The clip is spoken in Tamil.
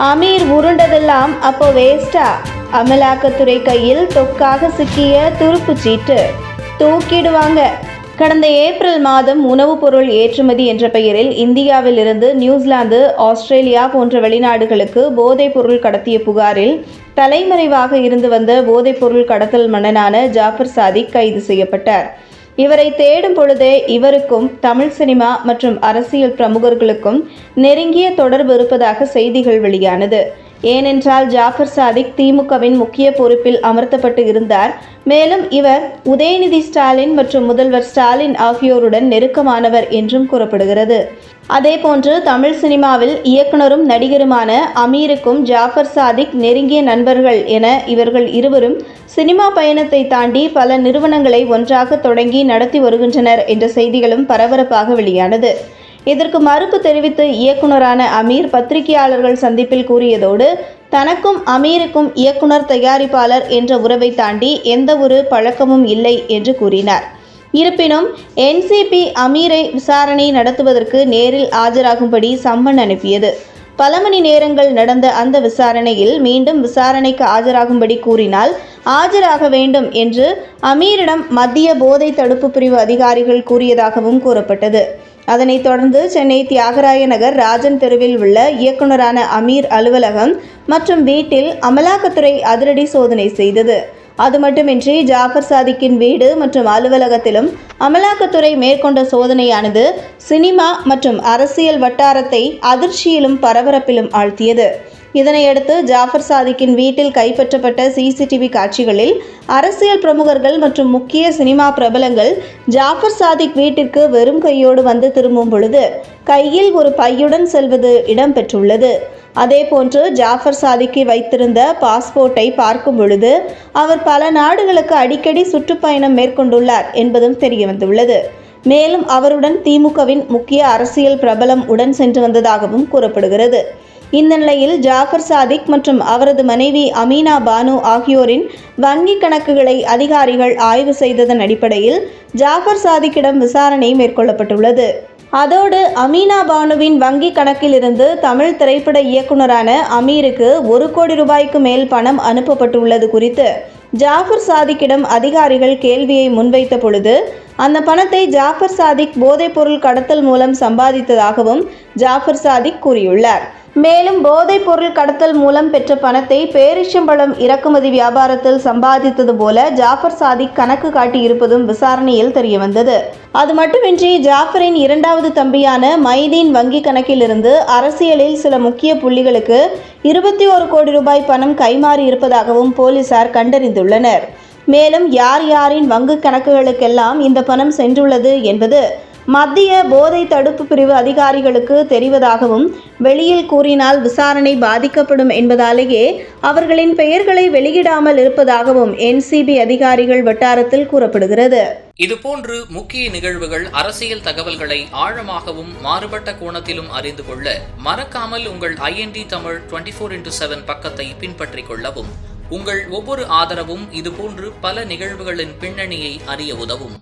அமீர் உருண்டதெல்லாம் அப்போ வேஸ்டா அமலாக்கத்துறை கையில் தொக்காக சிக்கிய துருப்பு சீட்டு. தூக்கிடுவாங்க. கடந்த ஏப்ரல் மாதம் உணவுப் பொருள் ஏற்றுமதி என்ற பெயரில் இந்தியாவில் இருந்து நியூசிலாந்து ஆஸ்திரேலியா போன்ற வெளிநாடுகளுக்கு போதைப் பொருள் கடத்திய புகாரில் தலைமறைவாக இருந்து வந்த போதைப் பொருள் கடத்தல் மன்னனான ஜாஃபர் சாதிக் கைது செய்யப்பட்டார். இவரை தேடும் பொழுதே இவருக்கும் தமிழ் சினிமா மற்றும் அரசியல் பிரமுகர்களுக்கும் நெருங்கிய தொடர்பு இருப்பதாக செய்திகள் வெளியானது. ஏனென்றால் ஜாஃபர் சாதிக் திமுகவின் முக்கிய பொறுப்பில் அமர்த்தப்பட்டு இருந்தார். மேலும் இவர் உதயநிதி ஸ்டாலின் மற்றும் முதல்வர் ஸ்டாலின் ஆகியோருடன் நெருக்கமானவர் என்றும் கூறப்படுகிறது. அதேபோன்று தமிழ் சினிமாவில் இயக்குனரும் நடிகருமான அமீருக்கும் ஜாஃபர் சாதிக் நெருங்கிய நண்பர்கள் என இவர்கள் இருவரும் சினிமா பயணத்தை தாண்டி பல நிறுவனங்களை ஒன்றாக தொடங்கி நடத்தி வருகின்றனர் என்ற செய்திகளும் பரபரப்பாக வெளியானது. இதற்கு மறுப்பு தெரிவித்து இயக்குனரான அமீர் பத்திரிகையாளர்கள் சந்திப்பில் கூறியதோடு தனக்கும் அமீருக்கும் இயக்குனர் தயாரிப்பாளர் என்ற உறவை தாண்டி எந்த ஒரு பழக்கமும் இல்லை என்று கூறினார். இருப்பினும் என்சிபி அமீரை விசாரணை நடத்துவதற்கு நேரில் ஆஜராகும்படி சம்மன் அனுப்பியது. பல மணி நேரங்கள் நடந்த அந்த விசாரணையில் மீண்டும் விசாரணைக்கு ஆஜராகும்படி கூறினால் ஆஜராக வேண்டும் என்று அமீரிடம் மத்திய போதை தடுப்பு பிரிவு அதிகாரிகள் கூறியதாகவும் கூறப்பட்டது. அதனைத் தொடர்ந்து சென்னை தியாகராய நகர் ராஜன் தெருவில் உள்ள இயக்குனரான அமீர் அலுவலகம் மற்றும் வீட்டில் அமலாக்கத்துறை அதிரடி சோதனை செய்தது. அது மட்டுமின்றி ஜாஃபர் சாதிக்கின் வீடு மற்றும் அலுவலகத்திலும் அமலாக்கத்துறை மேற்கொண்ட சோதனையானது சினிமா மற்றும் அரசியல் வட்டாரத்தை அதிர்ச்சியிலும் பரபரப்பிலும் ஆழ்த்தியது. இதனையடுத்து ஜாஃபர் சாதிக்கின் வீட்டில் கைப்பற்றப்பட்ட சிசிடிவி காட்சிகளில் அரசியல் பிரமுகர்கள் மற்றும் முக்கிய சினிமா பிரபலங்கள் ஜாஃபர் சாதிக் வீட்டிற்கு வெறும் கையோடு வந்து திரும்பும் பொழுது கையில் ஒரு பையுடன் செல்வது இடம்பெற்றுள்ளது. அதேபோன்று ஜாஃபர் சாதிக்கு வைத்திருந்த பாஸ்போர்ட்டை பார்க்கும் பொழுது அவர் பல நாடுகளுக்கு அடிக்கடி சுற்றுப்பயணம் மேற்கொண்டுள்ளார் என்பதும் தெரியவந்துள்ளது. மேலும் அவருடன் திமுகவின் முக்கிய அரசியல் பிரபலம் உடன் சென்று வந்ததாகவும் கூறப்படுகிறது. இந்த நிலையில் ஜாஃபர் சாதிக் மற்றும் அவரது மனைவி அமீனா பானு ஆகியோரின் வங்கி கணக்குகளை அதிகாரிகள் ஆய்வு செய்ததன் அடிப்படையில் ஜாஃபர் சாதிக்கிடம் விசாரணை மேற்கொள்ளப்பட்டுள்ளது. அதோடு அமீனா பானுவின் வங்கி கணக்கிலிருந்து தமிழ் திரைப்பட இயக்குனரான அமீருக்கு ஒரு கோடி ரூபாய்க்கு மேல் பணம் அனுப்பப்பட்டுள்ளது குறித்து ஜாஃபர் சாதிக்கிடம் அதிகாரிகள் கேள்வியை முன்வைத்த பொழுது அந்த பணத்தை ஜாஃபர் சாதிக் போதைப்பொருள் கடத்தல் மூலம் சம்பாதித்ததாகவும் ஜாஃபர் சாதிக் கூறியுள்ளார். மேலும் போதைப் பொருள் கடத்தல் மூலம் பெற்ற பணத்தை பேரிச்சம்பழம் இறக்குமதி வியாபாரத்தில் சம்பாதித்தது போல ஜாஃபர் சாதிக் கணக்கு காட்டியிருப்பதும் விசாரணையில் தெரியவந்தது. அது மட்டுமின்றி ஜாஃபரின் இரண்டாவது தம்பியான மைதீன் வங்கி கணக்கிலிருந்து அரசியலில் சில முக்கிய புள்ளிகளுக்கு இருபத்தி ஒரு கோடி ரூபாய் பணம் கைமாறி இருப்பதாகவும் போலீசார் கண்டறிந்துள்ளனர். மேலும் யார் யாரின் வங்கு கணக்குகளுக்கெல்லாம் இந்த பணம் சென்றுள்ளது என்பது மத்திய போதை தடுப்பு பிரிவு அதிகாரிகளுக்கு தெரிவதாகவும் வெளியில் கூறினால் விசாரணை பாதிக்கப்படும் என்பதாலேயே அவர்களின் பெயர்களை வெளியிடாமல் இருப்பதாகவும் என்சிபி அதிகாரிகள் வட்டாரத்தில் கூறப்படுகிறது. இதுபோன்று முக்கிய நிகழ்வுகள் அரசியல் தகவல்களை ஆழமாகவும் மாறுபட்ட கோணத்திலும் அறிந்து கொள்ள மறக்காமல் உங்கள் IND Tamil twenty four into seven பக்கத்தை பின்பற்றிக் கொள்ளவும் உங்கள் ஒவ்வொரு ஆதரவும் இதுபோன்று பல நிகழ்வுகளின் பின்னணியை அறிய உதவும்.